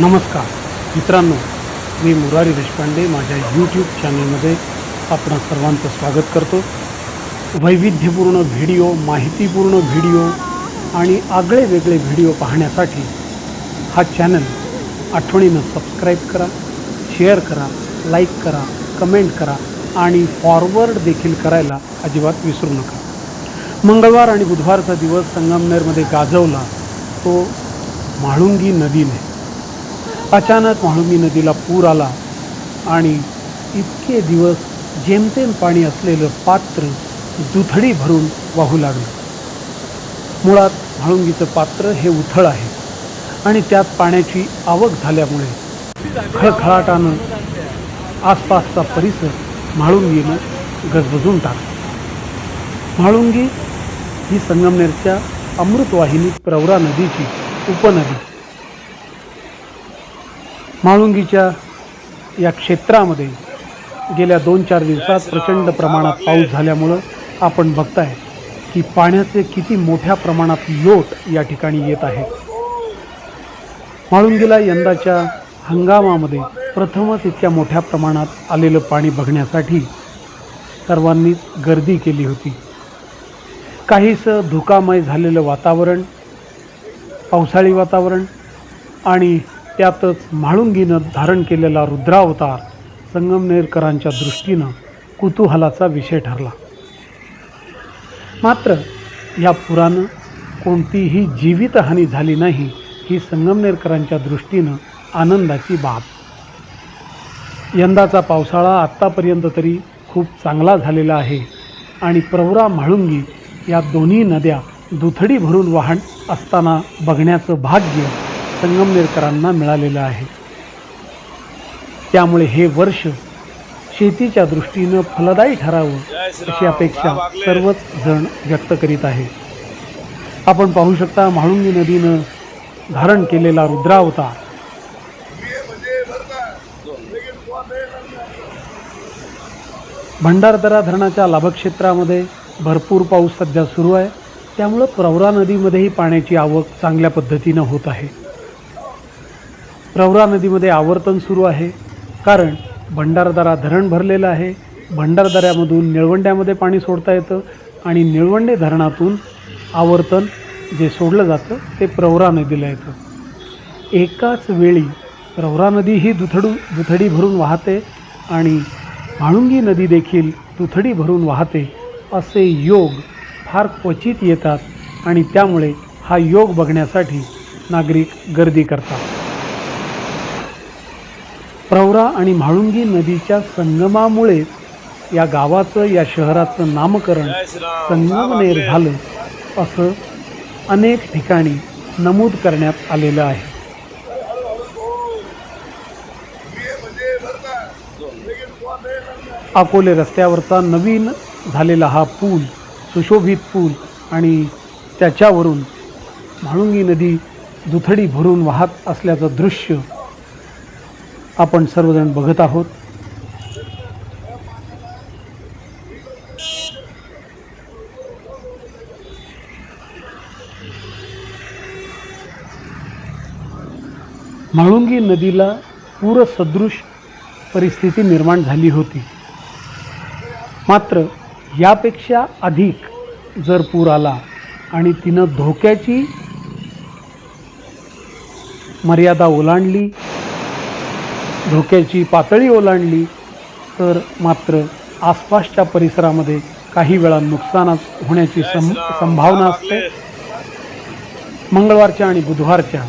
नमस्कार. मित्रांनो मी मुरारी देशपांडे. माझ्या यूट्यूब चॅनलमध्ये आपण सर्वांचं स्वागत करतो. वैविध्यपूर्ण व्हिडिओ माहितीपूर्ण व्हिडिओ आणि आगळे वेगळे व्हिडिओ पाहण्यासाठी हा चॅनल आठवणीनं सबस्क्राईब करा शेअर करा लाईक करा कमेंट करा आणि फॉरवर्ड देखील करायला अजिबात विसरू नका. मंगळवार आणि बुधवारचा दिवस संगमनेरमध्ये गाजवला तो म्हाळुंगी नदीने. अचानक म्हाळुंगी नदीला पूर आला आणि इतके दिवस जेमतेम पाणी असलेलं पात्र दुथडी भरून वाहू लागलं. मुळात म्हाळुंगीचं पात्र हे उथळ आहे आणि त्यात पाण्याची आवक झाल्यामुळे खळखळाटानं आसपासचा परिसर म्हाळुंगीनं गजबजून टाकला. म्हाळुंगी ही संगमनेरच्या अमृतवाहिनी प्रवरा नदीची उपनदी. म्हाळुंगीच्या या क्षेत्रामध्ये गेल्या दोन चार दिवसात प्रचंड प्रमाणात पाऊस झाल्यामुळं आपण बघताय की पाण्याचे किती मोठ्या प्रमाणात लोट या ठिकाणी येत आहे म्हाळुंगीला यंदाच्या हंगामामध्ये प्रथमच इतक्या मोठ्या प्रमाणात आलेलं पाणी बघण्यासाठी सर्वांनीच गर्दी केली होती. काहीसं धुकामय झालेलं वातावरण पावसाळी वातावरण आणि त्यातच म्हाळुंगीनं धारण केलेला रुद्रावतार संगमनेरकरांच्या दृष्टीनं कुतूहलाचा विषय ठरला. मात्र या पुरानं कोणतीही जीवितहानी झाली नाही ही संगमनेरकरांच्या दृष्टीनं आनंदाची बाब. यंदाचा पावसाळा आत्तापर्यंत तरी खूप चांगला झालेला आहे आणि प्रवरा म्हाळुंगी या दोन्ही नद्या दुथडी भरून वाहन असताना बघण्याचं भाग्य संगमनेरकरांना मिळालेलं आहे. त्यामुळे हे वर्ष शेतीच्या दृष्टीनं फलदायी ठरावं अशी अपेक्षा सर्वच जण व्यक्त करीत आहे आपण पाहू शकता म्हाळुंगी नदीनं धारण केलेला रुद्रावतार. भंडारदरा धरणाच्या लाभक्षेत्रामध्ये भरपूर पाऊस सध्या सुरू आहे. त्यामुळं प्रवरा नदीमध्येही पाण्याची आवक चांगल्या पद्धतीनं होत आहे. प्रवरा नदीमध्ये आवर्तन सुरू आहे. कारण भंडारदारा धरण भरलेलं आहे. भंडारदऱ्यामधून निळवंड्यामध्ये पाणी सोडता येतं आणि निळवंडे धरणातून आवर्तन जे सोडलं जातं ते प्रवरा नदीला येतं. एकाच वेळी प्रवरा नदी ही दुथडू दुथडी भरून वाहते आणि म्हाळुंगी नदी देखील दुथडी भरून वाहते असे योग फार क्वचित येतात आणि त्यामुळे हा योग बघण्यासाठी नागरिक गर्दी करतात. प्रवरा आणि म्हाळुंगी नदीच्या संगमामुळे या गावाचं या शहराचं नामकरण संगमनेर झालं असं अनेक ठिकाणी नमूद करण्यात आलेलं आहे. अकोले रस्त्यावरचा नवीन झालेला हा पूल सुशोभित पूल आणि त्याच्यावरून म्हाळुंगी नदी दुथडी भरून वाहत असल्याचं दृश्य आपण सर्वजण बघत आहोत. म्हाळुंगी नदीला पूरसदृश परिस्थिती निर्माण झाली होती. मात्र यापेक्षा अधिक जर पूर आला आणि तिनं धोक्याची मर्यादा ओलांडली धोक्याची पातळी ओलांडली तर मात्र आसपासच्या परिसरामध्ये काही वेळा नुकसानात होण्याची सं संभावना असते. मंगळवारच्या आणि बुधवारच्या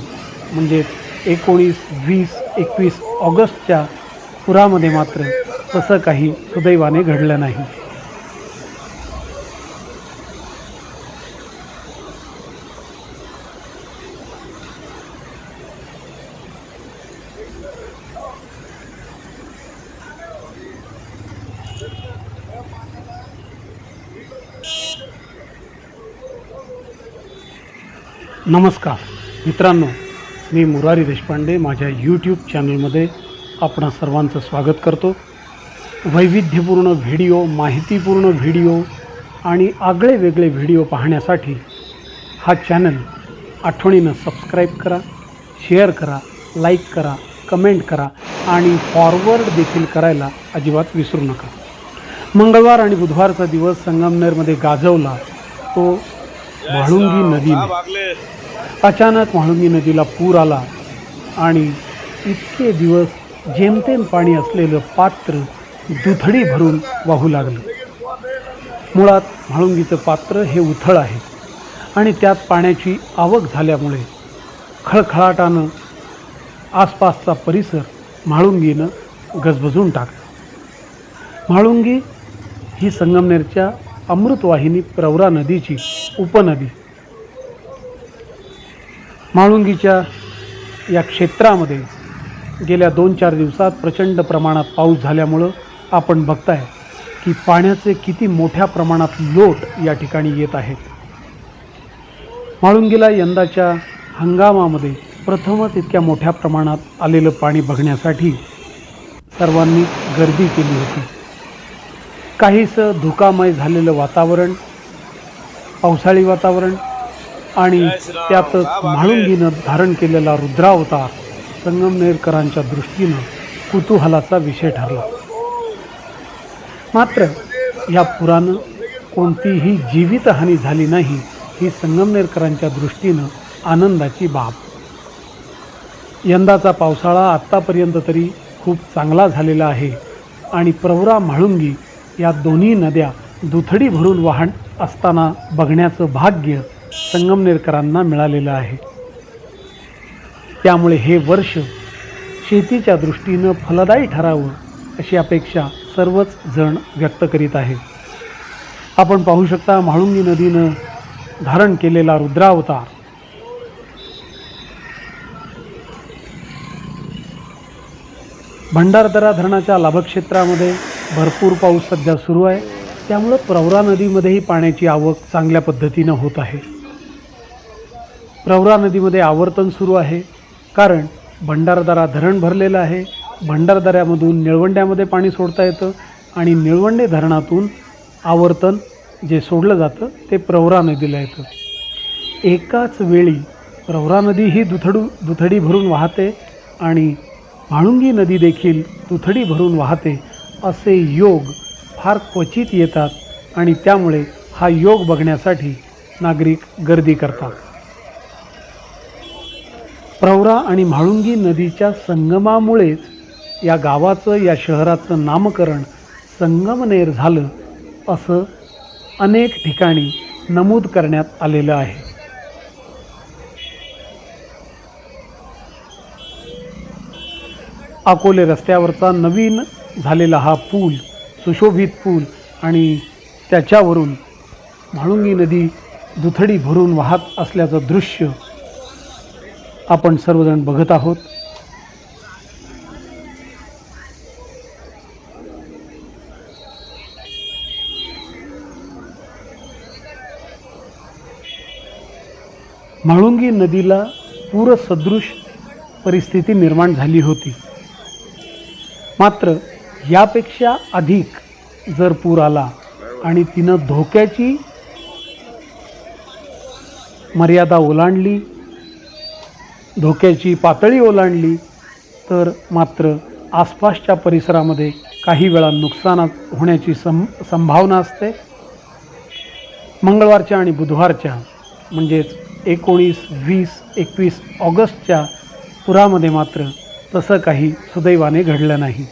म्हणजे एकोणीस वीस एकवीस ऑगस्टच्या पुरामध्ये मात्र तसं काही सुदैवाने घडलं नाही. नमस्कार. मित्रांनो मी मुरारी देशपांडे माझ्या यूट्यूब चॅनलमध्ये आपणा सर्वांचं स्वागत करतो. वैविध्यपूर्ण व्हिडिओ माहितीपूर्ण व्हिडिओ आणि आगळे वेगळे व्हिडिओ पाहण्यासाठी हा चॅनल आठवणीनं सबस्क्राईब करा शेअर करा लाईक करा कमेंट करा आणि फॉरवर्ड देखील करायला अजिबात विसरू नका. मंगळवार आणि बुधवारचा दिवस संगमनेरमध्ये गाजवला तो म्हाळुंगी नदीने. अचानक म्हाळुंगी नदीला पूर आला आणि इतके दिवस जेमतेम पाणी असलेलं पात्र दुथडी भरून वाहू लागलं. मुळात म्हाळुंगीचं पात्र हे उथळ आहे आणि त्यात पाण्याची आवक झाल्यामुळे खळखळाटानं आसपासचा परिसर म्हाळुंगीनं गजबजून टाकला. म्हाळुंगी ही संगमनेरच्या अमृतवाहिनी प्रवरा नदीची उपनदी म्हाळुंगीच्या या क्षेत्रामध्ये गेल्या दोन चार दिवसात प्रचंड प्रमाणात पाऊस झाल्यामुळं आपण बघताय की पाण्याचे किती मोठ्या प्रमाणात लोट या ठिकाणी येत आहेत. म्हाळुंगीला यंदाच्या हंगामामध्ये प्रथमच इतक्या मोठ्या प्रमाणात आलेलं पाणी बघण्यासाठी सर्वांनी गर्दी केली होती. काहीसं धुकामय झालेलं वातावरण पावसाळी वातावरण आणि त्यातच म्हाळुंगीनं धारण केलेला रुद्रावतार संगमनेरकरांच्या दृष्टीनं कुतूहलाचा विषय ठरला. मात्र या पुरानं कोणतीही जीवितहानी झाली नाही ही संगमनेरकरांच्या दृष्टीनं आनंदाची बाब. यंदाचा पावसाळा आत्तापर्यंत तरी खूप चांगला झालेला आहे आणि प्रवरा म्हाळुंगी या दोन्ही नद्या दुथडी भरून वाहन असताना बघण्याचं भाग्य संगमनेरकरांना मिळालेलं आहे. त्यामुळे हे वर्ष शेतीच्या दृष्टीनं फलदायी ठरावं अशी अपेक्षा सर्वच जण व्यक्त करीत आहे आपण पाहू शकता म्हाळुंगी नदीनं धारण केलेला रुद्रावतार. भंडारदरा धरणाच्या लाभक्षेत्रामध्ये भरपूर पाऊस सध्या सुरू आहे. त्यामुळं प्रवरा नदीमध्येही पाण्याची आवक चांगल्या पद्धतीनं होत आहे. प्रवरा नदीमध्ये आवर्तन सुरू आहे. कारण भंडारदारा धरण भरलेलं आहे. भंडारदऱ्यामधून निळवंड्यामध्ये पाणी सोडता येतं आणि निळवंडे धरणातून आवर्तन जे सोडलं जातं ते प्रवरा नदीला येतं. एकाच वेळी प्रवरा नदी ही दुथडू दुथडी भरून वाहते आणि म्हाळुंगी नदी देखील दुथडी भरून वाहते असे योग फार क्वचित येतात आणि त्यामुळे हा योग बघण्यासाठी नागरिक गर्दी करतात. प्रवरा आणि म्हाळुंगी नदीच्या संगमामुळेच या गावाचं या शहराचं नामकरण संगमनेर झालं असं अनेक ठिकाणी नमूद करण्यात आलेलं आहे. अकोले रस्त्यावरचा नवीन झालेला हा पूल सुशोभित पूल आणि त्याच्यावरून म्हाळुंगी नदी दुथडी भरून वाहत असल्याचं दृश्य आपण सर्वजण बघत आहोत. म्हाळुंगी नदीला पूरसदृश परिस्थिती निर्माण झाली होती. मात्र यापेक्षा अधिक जर पूर आला आणि तिनं धोक्याची मर्यादा ओलांडली धोक्याची पातळी ओलांडली तर मात्र आसपासच्या परिसरामध्ये काही वेळा नुकसानात होण्याची सं संभावना असते. मंगळवारच्या आणि बुधवारच्या म्हणजेच एकोणीस वीस एकवीस ऑगस्टच्या पुरामध्ये मात्र तसं काही सुदैवाने घडलं नाही.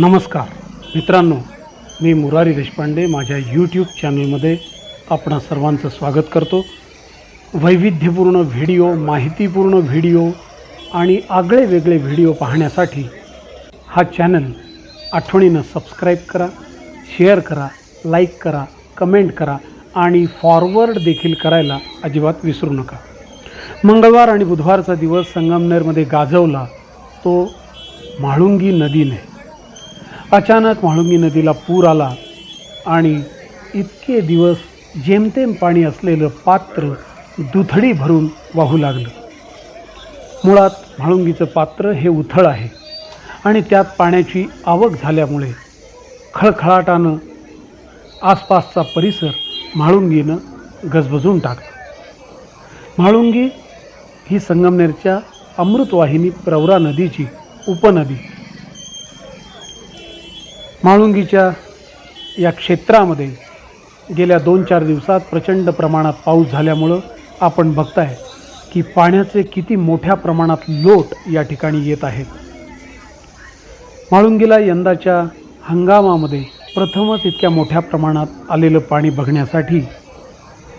नमस्कार. मित्रांनो मी मुरारी देशपांडे. माझ्या यूट्यूब चॅनलमध्ये आपणा सर्वांचं स्वागत करतो. वैविध्यपूर्ण व्हिडिओ माहितीपूर्ण व्हिडिओ आणि आगळे वेगळे व्हिडिओ पाहण्यासाठी हा चॅनल आठवणीनं सबस्क्राईब करा शेअर करा लाईक करा कमेंट करा आणि फॉरवर्ड देखील करायला अजिबात विसरू नका. मंगळवार आणि बुधवारचा दिवस संगमनेरमध्ये गाजवला तो म्हाळुंगी नदीने. अचानक म्हाळुंगी नदीला पूर आला आणि इतके दिवस जेमतेम पाणी असलेलं पात्र दुथडी भरून वाहू लागलं. मुळात म्हाळुंगीचं पात्र हे उथळ आहे आणि त्यात पाण्याची आवक झाल्यामुळे खळखळाटानं आसपासचा परिसर म्हाळुंगीनं गजबजून टाकला. म्हाळुंगी ही संगमनेरच्या अमृतवाहिनी प्रवरा नदीची उपनदी म्हाळुंगीच्या या क्षेत्रामध्ये गेल्या दोन चार दिवसात प्रचंड प्रमाणात पाऊस झाल्यामुळं आपण बघताय की पाण्याचे किती मोठ्या प्रमाणात लोट या ठिकाणी येत आहेत. म्हाळुंगीला यंदाच्या हंगामामध्ये प्रथमच इतक्या मोठ्या प्रमाणात आलेलं पाणी बघण्यासाठी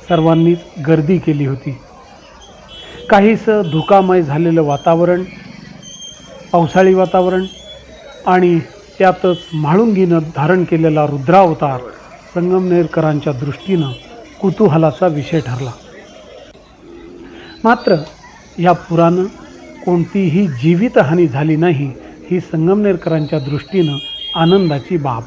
सर्वांनीच गर्दी केली होती. काहीसं धुकामय झालेलं वातावरण पावसाळी वातावरण आणि त्यातच म्हाळुंगीनं धारण केलेला रुद्रावतार संगमनेरकरांच्या दृष्टीनं कुतूहलाचा विषय ठरला. मात्र या पुरानं कोणतीही जीवितहानी झाली नाही ही संगमनेरकरांच्या दृष्टीनं आनंदाची बाब.